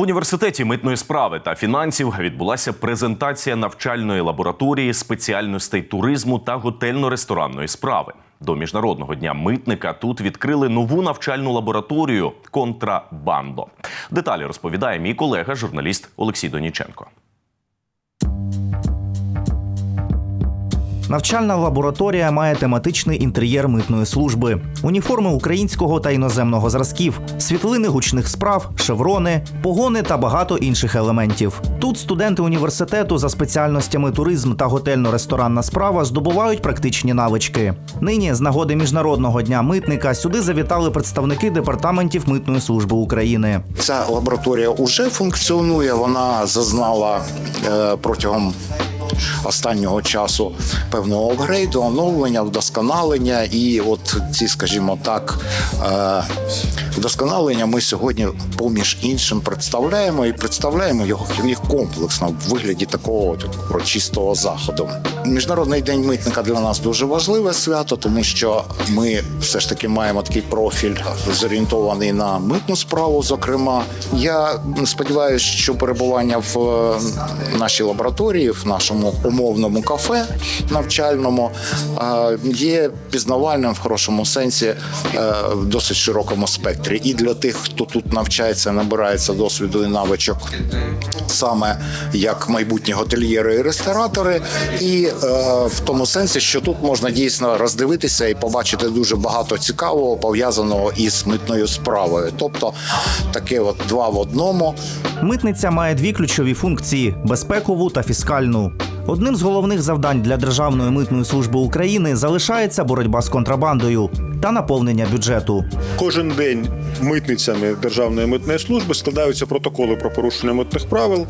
В університеті митної справи та фінансів відбулася презентація навчальної лабораторії спеціальностей туризму та готельно-ресторанної справи. До міжнародного дня митника тут відкрили нову навчальну лабораторію Контрабандо. Деталі розповідає мій колега, журналіст Олексій Доніченко. Навчальна лабораторія має тематичний інтер'єр митної служби, уніформи українського та іноземного зразків, світлини гучних справ, шеврони, погони та багато інших елементів. Тут студенти університету за спеціальностями туризм та готельно-ресторанна справа здобувають практичні навички. Нині, з нагоди міжнародного дня митника, сюди завітали представники департаментів митної служби України. Ця лабораторія вже функціонує. Вона зазнала е, протягом останнього часу певного апгрейду, оновлення, вдосконалення. І от ці, скажімо так, е, вдосконалення ми сьогодні, поміж іншим, представляємо і представляємо його їх комплексно в вигляді такого от урочистого заходу. Міжнародний день митника для нас дуже важливе свято, тому що ми все ж таки маємо такий профіль зорієнтований на митну справу. Зокрема, я сподіваюся, що перебування в е, нашій лабораторії, в нашому умовному кафе навчальному, е, є пізнавальним в хорошому сенсі е, в досить широкому спектрі. І для тих, хто тут навчається, набирається досвіду і навичок саме як майбутні готельєри і ресторатори, і е, в тому сенсі, що тут можна дійсно роздивитися і побачити дуже багато цікавого пов'язаного із митною справою. Тобто таке от два в одному. Митниця має дві ключові функції безпекову та фіскальну. Одним з головних завдань для Державної митної служби України залишається боротьба з контрабандою та наповнення бюджету. Кожен день митницями Державної митної служби складаються протоколи про порушення митних правил.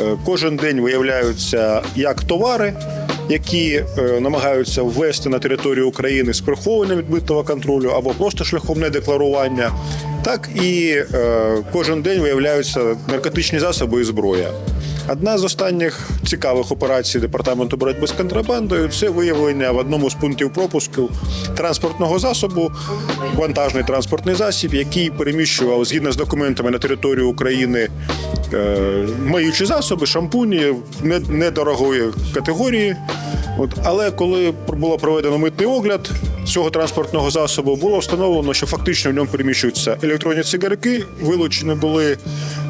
Е, Кожен день виявляються як товари, які е, намагаються ввести на територію України з прихованням від митного контролю або просто шляхом недекларування, так і е, кожен день виявляються наркотичні засоби і зброя. Одна з останніх цікавих операцій департаменту боротьби з контрабандою це виявлення в одному з пунктів пропуску транспортного засобу, вантажний транспортний засіб, який переміщував згідно з документами на територію України миючі засоби, шампуні недорогої категорії. От, але коли було проведено митний огляд цього транспортного засобу, було встановлено, що фактично в ньому переміщуються електронні цигарки, вилучені були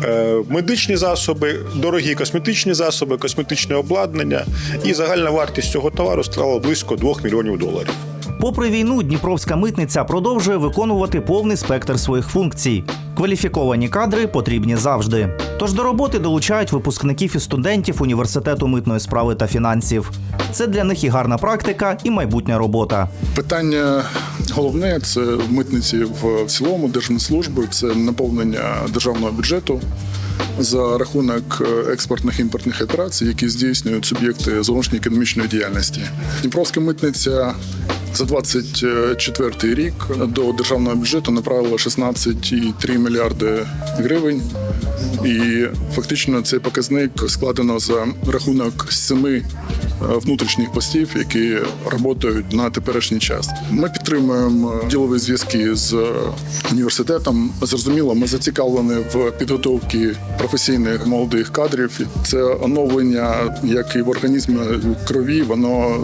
е, медичні засоби, дорогі косметичні засоби, косметичне обладнання, і загальна вартість цього товару склала близько 2 мільйонів доларів. Попри війну, Дніпровська митниця продовжує виконувати повний спектр своїх функцій. Кваліфіковані кадри потрібні завжди. Тож до роботи долучають випускників і студентів університету митної справи та фінансів. Це для них і гарна практика, і майбутня робота. Питання головне це митниці в цілому держмитслужби, це наповнення державного бюджету за рахунок е, експортних імпортних операцій, які здійснюють суб'єкти зовнішньої економічної діяльності. Дніпровська митниця за 24 рік до державного бюджету направила 16,3 мільярди гривень. І фактично цей показник складено за рахунок семи внутрішніх постів, які працюють на теперішній час. Ми підтримуємо е, ділові зв'язки з е, університетом. Зрозуміло, ми зацікавлені в підготовці професійних молодих кадрів. Це оновлення, як і в організмі крові, воно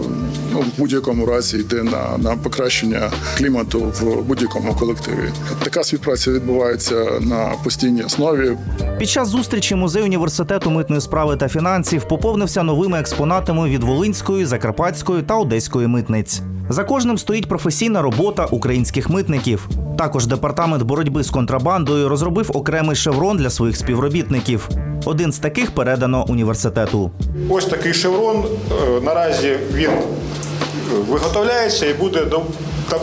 ну, в будь-якому разі йде на, на покращення клімату в будь-якому колективі. Така співпраця відбувається на постійній основі. Під час зустрічі музей університету митної справи та фінансів поповнився новими експонатами від Волинської, Закарпатської та Одеської митниць. За кожним стоїть професійна робота українських митників. Також департамент боротьби з контрабандою розробив окремий шеврон для своїх співробітників. Один з таких передано університету. Ось такий шеврон. Е, Наразі він е, виготовляється і буде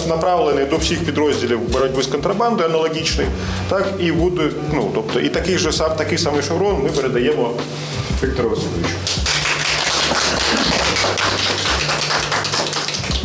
направлений до всіх підрозділів боротьби з контрабандою аналогічний. Так і буде, ну тобто, і такий же сам такий самий шеврон ми передаємо Віктору Васильовичу.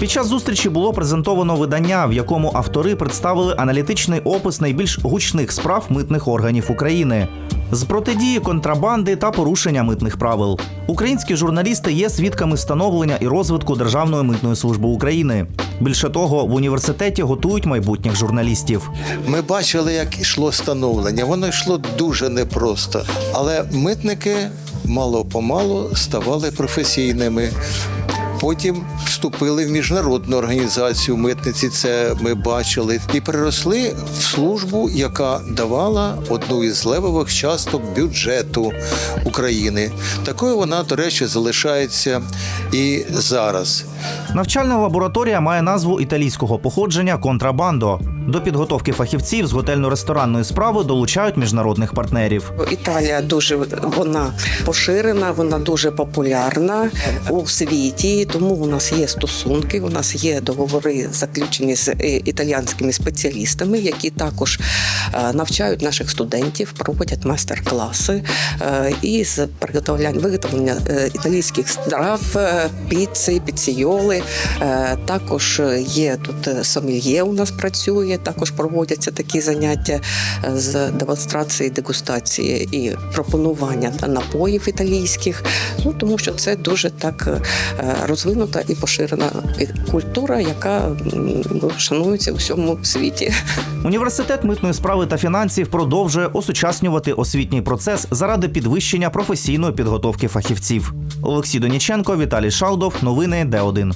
Під час зустрічі було презентовано видання, в якому автори представили аналітичний опис найбільш гучних справ митних органів України з протидії контрабанди та порушення митних правил. Українські журналісти є свідками становлення і розвитку Державної митної служби України. Більше того, в університеті готують майбутніх журналістів. Ми бачили, як йшло становлення. Воно йшло дуже непросто. Але митники мало-помалу ставали професійними. Потім вступили в міжнародну організацію митниці. Це ми бачили, і переросли в службу, яка давала одну із левових часток бюджету України. Такою вона, до речі, залишається і зараз. Навчальна лабораторія має назву італійського походження контрабандо. До підготовки фахівців з готельно-ресторанної справи долучають міжнародних партнерів. Італія дуже вона поширена, вона дуже популярна у світі. Тому у нас є стосунки. У нас є договори заключені з е, італіянськими спеціалістами, які також е, навчають наших студентів, проводять майстер-класи е, із приготовляння виготовлення італійських страв, піци, піційоли. Е, Також є тут сомельє. У нас працює. Також проводяться такі заняття з демонстрації, дегустації і пропонування напоїв італійських. Ну тому що це дуже так розвинута і поширена культура, яка м, ну, шанується у всьому світі. Університет митної справи та фінансів продовжує осучаснювати освітній процес заради підвищення професійної підготовки фахівців. Олексій Доніченко, Віталій Шалдов. Новини Д1.